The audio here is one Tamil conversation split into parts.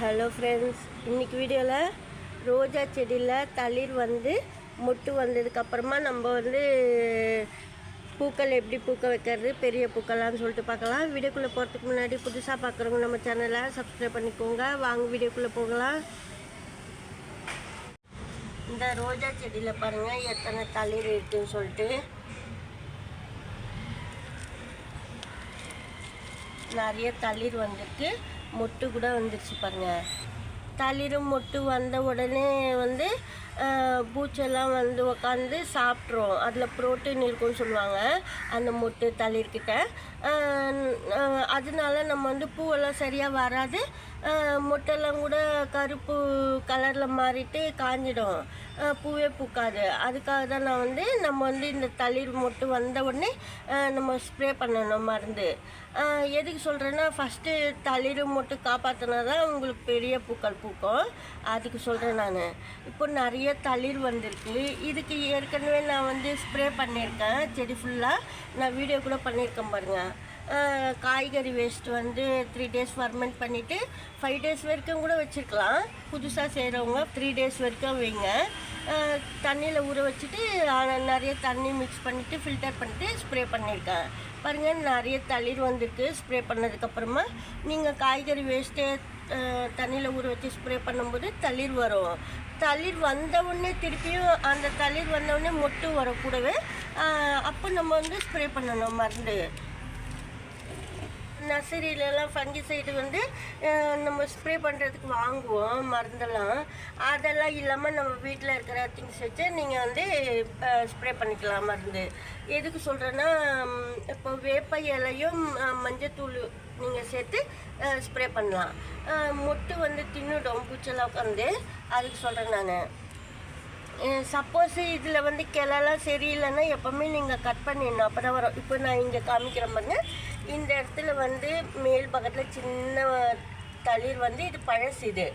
ஹலோ ஃப்ரெண்ட்ஸ் இன்றைக்கி வீடியோவில் ரோஜா செடியில் தளிர் வந்து மொட்டு வந்ததுக்கப்புறமா நம்ம வந்து பூக்கள் எப்படி பூக்க வைக்கிறது பெரிய பூக்கள்லாம்னு சொல்லிட்டு பார்க்கலாம். வீடியோக்குள்ளே போகிறதுக்கு முன்னாடி புதுசாக பார்க்குறவங்க நம்ம சேனலை சப்ஸ்கிரைப் பண்ணிக்கோங்க. வாங்க வீடியோக்குள்ளே போகலாம். இந்த ரோஜா செடியில் பாருங்கள் எத்தனை தளிர் இருக்குன்னு சொல்லிட்டு. நிறைய தளிர் வந்திருக்கு. மொட்டு கூட வந்துருச்சு பாருங்கள் தளிரும் மொட்டு வந்த உடனே வந்து பூச்செல்லாம் வந்து உக்காந்து சாப்பிட்ரும் அதில் புரோட்டீன் இருக்கும்னு சொல்லுவாங்க அந்த மொட்டு தளிர்கிட்ட. அதனால நம்ம வந்து பூவெல்லாம் சரியாக வராது. மொட்டெல்லாம் கூட கருப்பு கலரில் மாறிட்டு காஞ்சிடும். பூவே பூக்காது. அதுக்காக தான் நான் வந்து நம்ம வந்து இந்த தளிர் மொட்டு வந்த உடனே நம்ம ஸ்ப்ரே பண்ணணும் மருந்து. எதுக்கு சொல்கிறேன்னா ஃபஸ்ட்டு தளிர் மொட்டு காப்பாற்றினா தான் உங்களுக்கு பெரிய பூக்கள் பூக்கும். அதுக்கு சொல்கிறேன் நான். இப்போ நிறைய தளிர் வந்திருக்கு. இதுக்கு ஏற்கனவே நான் வந்து ஸ்ப்ரே பண்ணியிருக்கேன். செடி ஃபுல்லாக நான் வீடியோ கூட பண்ணியிருக்கேன் பாருங்கள் காய்கறி வேஸ்ட் வந்து த்ரீ டேஸ் ஃபர்மெண்ட் பண்ணிவிட்டு ஃபைவ் டேஸ் வரைக்கும் கூட வச்சுருக்கலாம். புதுசாக செய்கிறவங்க த்ரீ டேஸ் வரைக்கும் வைங்க. தண்ணியில் ஊற வச்சுட்டு நிறைய தண்ணி மிக்ஸ் பண்ணிவிட்டு ஃபில்டர் பண்ணிவிட்டு ஸ்ப்ரே பண்ணியிருக்கேன் பாருங்கள் நிறைய தளிர் வந்திருக்கு. ஸ்ப்ரே பண்ணதுக்கப்புறமா நீங்கள் காய்கறி வேஸ்ட்டு தண்ணியில் ஊற வச்சு ஸ்ப்ரே பண்ணும்போது தளிர் வரும். தளிர் வந்தவுடனே திருப்பியும் அந்த தளிர் வந்தவுடனே மொட்டு வரும் கூடவே. அப்போ நம்ம வந்து ஸ்ப்ரே பண்ணணும் மருந்து. நர்சரியிலலாம் ஃபங்கிசைடு வந்து நம்ம ஸ்ப்ரே பண்ணுறதுக்கு வாங்குவோம் மருந்தெல்லாம். அதெல்லாம் இல்லாமல் நம்ம வீட்டில் இருக்கிற திங்ஸ் வச்சு நீங்கள் வந்து ஸ்ப்ரே பண்ணிக்கலாம் மருந்து. எதுக்கு சொல்கிறேன்னா இப்போ வேப்ப இலையும் மஞ்சத்தூள் நீங்கள் சேர்த்து ஸ்ப்ரே பண்ணலாம். மொட்டு வந்து தின்னுடும் பூச்செல்லாம் உட்காந்து அதுக்கு சொல்கிறேன் நான். சப்போஸ் இதில் வந்து கிளலாம் சரியில்லைன்னா எப்போவுமே நீங்கள் கட் பண்ணிடணும். அப்போ தான் வரும். இப்போ நான் இங்கே காமிக்கிறேன் பாருங்க. இந்த இடத்துல வந்து மேல் பக்கத்தில் சின்ன தளிர் வந்து இது பழசு இது.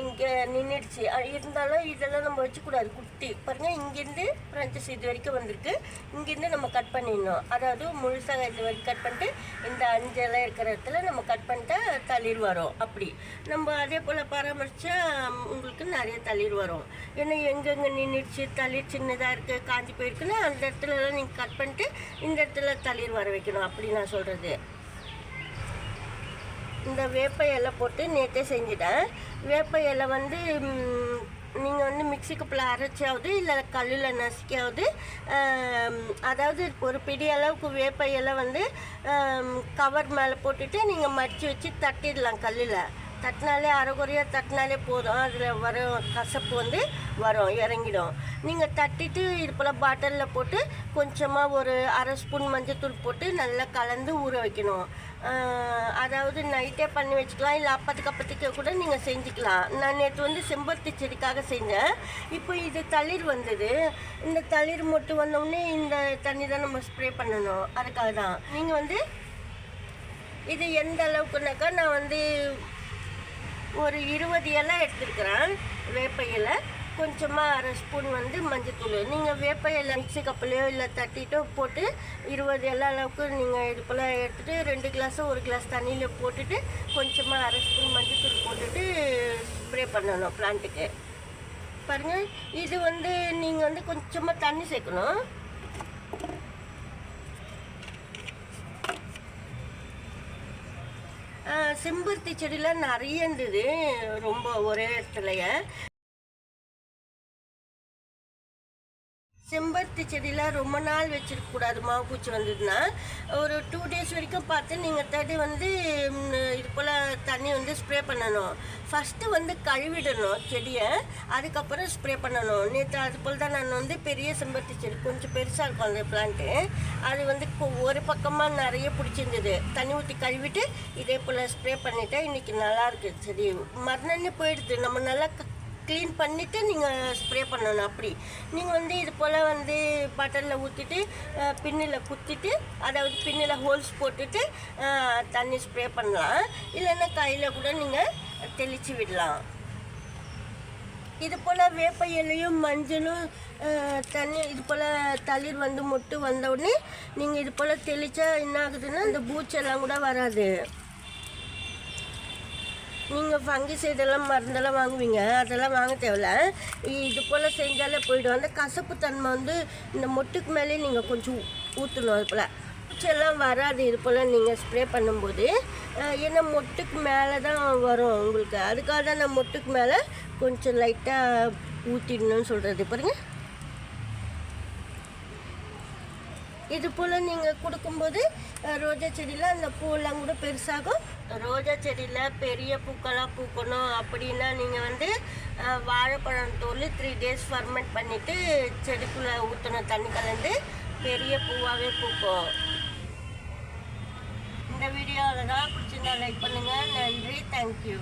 இங்கே நின்றுடுச்சு இருந்தாலும் இதெல்லாம் நம்ம வச்சுக்கூடாது. குட்டி. பாருங்கள் இங்கேருந்து ஃப்ரெஞ்சஸ் இது வரைக்கும் வந்திருக்கு. இங்கேருந்து நம்ம கட் பண்ணிடணும். அதாவது முழுசாக இது வரைக்கும் கட் பண்ணிட்டு இந்த அஞ்செல்லாம் இருக்கிற இடத்துல நம்ம கட் பண்ணிட்டா தளிர் வரும். அப்படி. நம்ம அதே போல் பராமரித்தா உங்களுக்கு நிறைய தளிர் வரும். ஏன்னா எங்கெங்கே நின்றுடுச்சு தளிர் சின்னதாக இருக்குது காஞ்சி போயிருக்குன்னா அந்த இடத்துலலாம் நீங்கள் கட் பண்ணிட்டு இந்த இடத்துல தளிர் வர வைக்கணும். அப்படி நான் சொல்கிறது இந்த வேப்ப இலை போட்டு நேற்றே செஞ்சுட்டேன். வேப்ப இலை வந்து நீங்கள் வந்து மிக்சிக்குப்பில் கப்பில் அரைச்சாவது இல்லை கல்லில் நசுக்கியாவது அதாவது ஒரு பிடி அளவுக்கு வேப்ப இலை வந்து கவர் மேலே போட்டுட்டு நீங்கள் மடித்து வச்சு தட்டிடலாம் கல்லில். தட்டினாலே அரைகுறையாக தட்டினாலே போதும். அதில் வரும் கசப்பு வந்து வரும் இறங்கிடும். நீங்கள் தட்டிட்டு இது போல் பாட்டிலில் போட்டு கொஞ்சமாக ஒரு அரை ஸ்பூன் மஞ்சத்தூள் போட்டு நல்லா கலந்து ஊற வைக்கணும். அதாவது நைட்டே பண்ணி வச்சுக்கலாம் இல்லை அப்பத்துக்கு அப்பத்துக்கே கூட நீங்கள் செஞ்சுக்கலாம். நான் நேற்று வந்து செம்பருத்தி செடிக்காக செஞ்சேன். இப்போ இது தளிர் வந்தது. இந்த தளிர் மொட்டு வந்தோடனே இந்த தண்ணி தான் நம்ம ஸ்ப்ரே பண்ணணும். அதுக்காக தான் நீங்கள் வந்து இது எந்த அளவுக்குனாக்கா நான் வந்து ஒரு இருபது இலை எடுத்துருக்குறேன். வேப்ப இலை. கொஞ்சமாக அரை ஸ்பூன் வந்து மஞ்சத்தூள். நீங்கள் வேப்ப இலை மிக்சி கப்புலையோ இல்லை தட்டிட்டோ போட்டு இருபது இலை அளவுக்கு நீங்கள் இது போல் எடுத்துகிட்டு ரெண்டு கிளாஸோ ஒரு கிளாஸ் தண்ணியில் போட்டுட்டு கொஞ்சமாக அரை ஸ்பூன் மஞ்சத்தூள் போட்டுட்டு ஸ்ப்ரே பண்ணணும் பிளான்ட்டுக்கு பாருங்கள் இது வந்து நீங்கள் வந்து கொஞ்சமாக தண்ணி சேர்க்கணும். செம்பருத்தி செடியெலாம் நிறைய இருந்தது. ரொம்ப ஒரே இடத்துலையே. செம்பருத்தி செடியெலாம் ரொம்ப நாள் வச்சுருக்கக்கூடாது மாவு பூச்சி வந்ததுன்னா ஒரு டூ டேஸ் வரைக்கும் பார்த்து நீங்கள் தடி வந்து இது போல் தண்ணி வந்து ஸ்ப்ரே பண்ணணும். ஃபஸ்ட்டு வந்து கழுவிடணும் செடியை அதுக்கப்புறம் ஸ்ப்ரே பண்ணணும். நேற்று அது போல் தான் நான் வந்து பெரிய செம்பருத்தி செடி கொஞ்சம் பெருசாக இருக்கும் அந்த பிளான்ட்டு அது வந்து கொ- ஒரு பக்கமாக நிறைய பிடிச்சிருந்தது. தண்ணி ஊற்றி கழுவிட்டு இதே போல் ஸ்ப்ரே பண்ணிட்டேன் இன்றைக்கி நல்லாயிருக்கு செடி. மறுநாள் போயிடுது. நம்ம நல்லா க்ளீன் பண்ணிவிட்டு நீங்கள் ஸ்ப்ரே பண்ணணும் அப்படி. நீங்கள் வந்து இது போல் வந்து பட்டரில் ஊற்றிட்டு பின்னில் குத்திட்டு அதாவது பின்னில் ஹோல்ஸ் போட்டுட்டு தண்ணி ஸ்ப்ரே பண்ணலாம். இல்லைன்னா கையில் கூட நீங்கள் தெளித்து விடலாம். இது போல் வேப்ப இலையும் மஞ்சளும் தண்ணி இது போல் தளிர் வந்து மொட்டு வந்தவுடனே நீங்கள் இது போல் தெளித்தா என்ன ஆகுதுன்னா இந்த பூச்செல்லாம் கூட வராது. நீங்கள் ஃபங்கிசைடெல்லாம் மருந்தெல்லாம் வாங்குவீங்க அதெல்லாம் வாங்க தேவையில்ல. இது போல் செஞ்சாலே போயிடும். அந்த கசப்பு தன்மை வந்து இந்த மொட்டுக்கு மேலே நீங்கள் கொஞ்சம் ஊற்றணும் அது போல். பூச்செல்லாம் வராது இது போல் நீங்கள் ஸ்ப்ரே பண்ணும்போது. ஏன்னா மொட்டுக்கு மேலே தான் வரும் உங்களுக்கு. அதுக்காக தான் நான் மொட்டுக்கு மேலே கொஞ்சம் லைட்டாக ஊற்றிடணும்னு சொல்கிறது பாருங்கள் இது போல் நீங்கள் கொடுக்கும்போது ரோஜா செடியில் அந்த பூவெல்லாம் கூட பெருசாகும். ரோஜா செடியில் பெரிய பூக்களாக பூக்கணும் அப்படின்னா நீங்கள் வந்து வாழைப்பழம் தோல் த்ரீ டேஸ் ஃபர்மெண்ட் பண்ணிவிட்டு செடிக்குள்ளே ஊற்றணும் தண்ணி கலந்து பெரிய பூவாகவே பூக்கும். இந்த வீடியோ அழகாக பிடிச்சிருந்தா லைக் பண்ணுங்கள் நன்றி. தேங்க்யூ